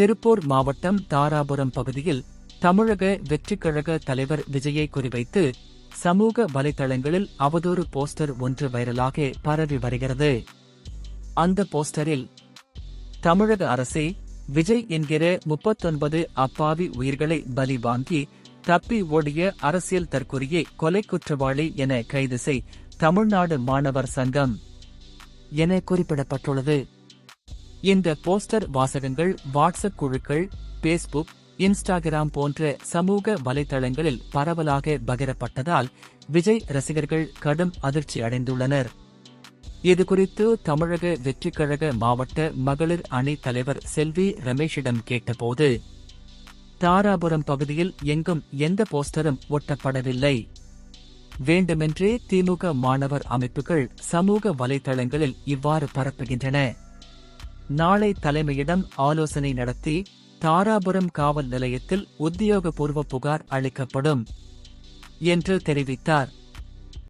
திருப்பூர் மாவட்டம் தாராபுரம் பகுதியில் தமிழக வெற்றிக்கழக தலைவர் விஜயை குறிவைத்து சமூக வலைதளங்களில் அவதூறு போஸ்டர் ஒன்று வைரலாக பரவி வருகிறது. அந்த போஸ்டரில் தமிழக அரசே விஜய் என்கிற முப்பத்தொன்பது அப்பாவி உயிர்களை பலி வாங்கி தப்பி ஓடிய அரசியல் தற்கொலையை கொலை குற்றவாளி என கைது செய் தமிழ்நாடு மாணவர் சங்கம் என குறிப்பிடப்பட்டுள்ளது. இந்த போஸ்டர் வாசகங்கள் வாட்ஸ்அப் குழுக்கள் பேஸ்புக் இன்ஸ்டாகிராம் போன்ற சமூக வலைதளங்களில் பரவலாக பகிரப்பட்டதால் விஜய் ரசிகர்கள் கடும் அதிர்ச்சி அடைந்துள்ளனர். இதுகுறித்து தமிழக வெற்றிக்கழக மாவட்ட மகளிர் அணி தலைவர் செல்வி ரமேஷிடம் கேட்டபோது தாராபுரம் பகுதியில் எங்கும் எந்த போஸ்டரும் ஒட்டப்படவில்லை. வேண்டுமென்றே திமுக மாணவர் அமைப்புகள் சமூக வலைதளங்களில் இவ்வாறு பரப்புகின்றன. நாளை தலைமையிடம் ஆலோசனை நடத்தி தாராபுரம் காவல் நிலையத்தில் உத்தியோகபூர்வ புகார் அளிக்கப்படும் என்று தெரிவித்தார்.